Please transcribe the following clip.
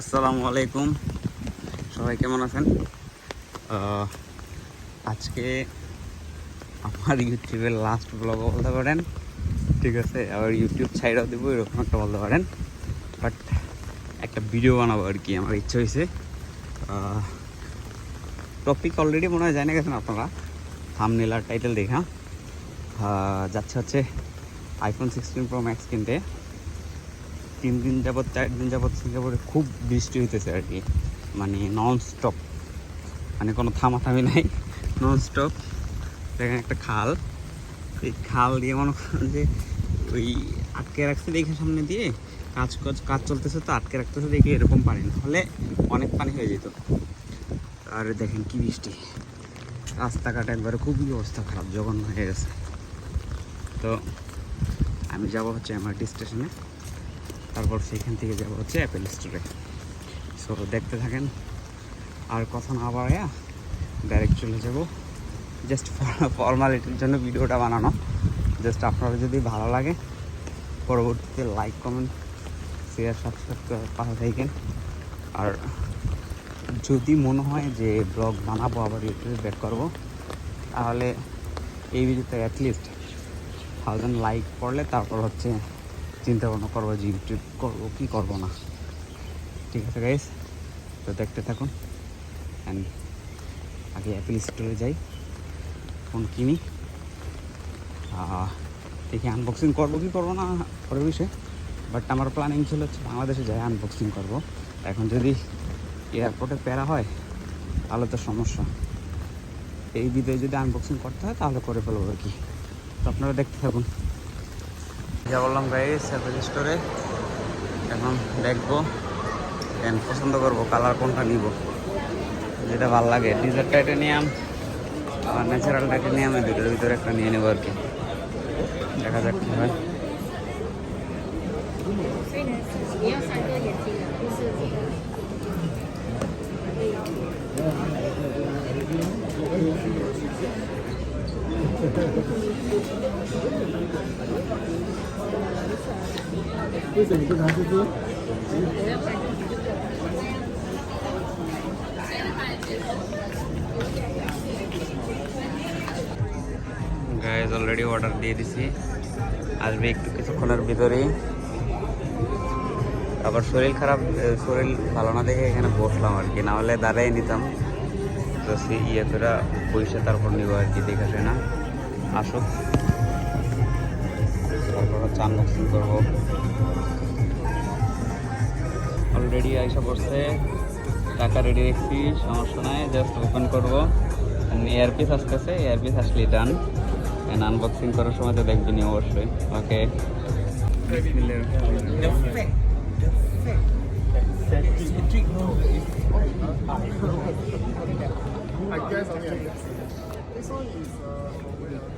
আসসালামু আলাইকুম। সবাই কেমন আছেন? আজকে আমার ইউটিউবের লাস্ট ব্লগও বলতে পারেন। ঠিক আছে, আবার ইউটিউব সাইডও দেবো, এরকম একটা বলতে পারেন। বাট একটা ভিডিও বানাবো আর কি, আমার ইচ্ছে হয়েছে টপিক অলরেডি মনে হয় জানে গেছেন আপনারা। থামনেল আর টাইটেল দেখা। যাচ্ছে হচ্ছে আইফোন সিক্সটিন প্রো ম্যাক্স কিনতে। তিন দিন যাবৎ, চার দিন যাবৎ সিঙ্গাপুরে খুব বৃষ্টি হইতেছে আর কি। মানে নন স্টপ মানে কোনো থামাথামি নাই নন স্টপ দেখেন একটা খাল। এই খাল দিয়ে মনে করেন যে ওই আটকে রাখছে দেখে সামনে দিয়ে, কাজ কাজ কাজ চলতেছে তো, আটকে রাখতেছে দেখে এরকম পানি। না হলে অনেক পানি হয়ে যেত। আর দেখেন কি বৃষ্টি। রাস্তাঘাট একবারে খুবই অবস্থা খারাপ, জঘন্য হয়ে গেছে। তো আমি যাব হচ্ছে এমআরটি স্টেশনে তারপর সেখান থেকে যাব হচ্ছে অ্যাপেল স্টোরে সো দেখতে থাকেন। আর কথা না বাড়াইয়া ডাইরেক্ট চলে যাব। জাস্ট ফর্মালিটির জন্য ভিডিওটা বানানো। জাস্ট আপনারা যদি ভালো লাগে, পরবর্তীতে লাইক কমেন্ট শেয়ার সাবস্ক্রাইব করে পাশে থাকেন। আর যদি মনে হয় যে ব্লগ বানাবো, আবার ইউটিউবে ব্যাক করব, তাহলে এই ভিডিওতে অ্যাটলিস্ট থাউজেন্ড লাইক করলে তারপর হচ্ছে চিন্তা ভাবনা করব যে ইউটিউব করব, কি করব না। ঠিক আছে গাইস তো দেখতে থাকুন। অ্যান্ড আগে অ্যাপেল স্টোরে যাই ফোন কিনি। দেখি আনবক্সিং করব কি করব না পরের বিষয়। বাট আমার প্ল্যানিং ছিল হচ্ছে বাংলাদেশে যাই আনবক্সিং করব। এখন যদি এয়ারপোর্টে প্যারা হয়, তাহলে তো সমস্যা। এই ভিডিও যদি আনবক্সিং করতে হয়, তাহলে করে ফেলব আর কি। তো আপনারা দেখতে থাকুন। যা বললাম গাইস অ্যাপেল স্টোরে এখন দেখব দেন পছন্দ করব কালার কোনটা নিব। যেটা ভালো লাগে। ডিজার্ট টাইটেনিয়াম আর ন্যাচারাল টাইটেনিয়াম এই দুটোর ভিতরে একটা নিয়ে নেব আর কি। দেখা যাক কী হয়। 所以 গাইজ অলরেডি অর্ডার দিয়ে দিছি। আসবে একটু কিছুক্ষণের ভিতরেই। আবার শরীর খারাপ শরীর ভালো না দেখে এখানে বসলাম আর কি। না হলে দাঁড়াই নিতাম। তো সে ইয়ে করে পয়সা তারপর নিব আর কি দেখে না আসুক। তারপর হচ্ছে আনবক্সিং করব। অলরেডি আইসা পড়ছে। টাকা রেডি রাখছি সমস্যা নাই জাস্ট ওপেন করব। এয়ারপিস আসতেছে এয়ারপিস আসলে ডান অ্যান্ড আনবক্সিং করার সময় তো দেখবেনি অবশ্যই। ওকে I guess. This one is uh,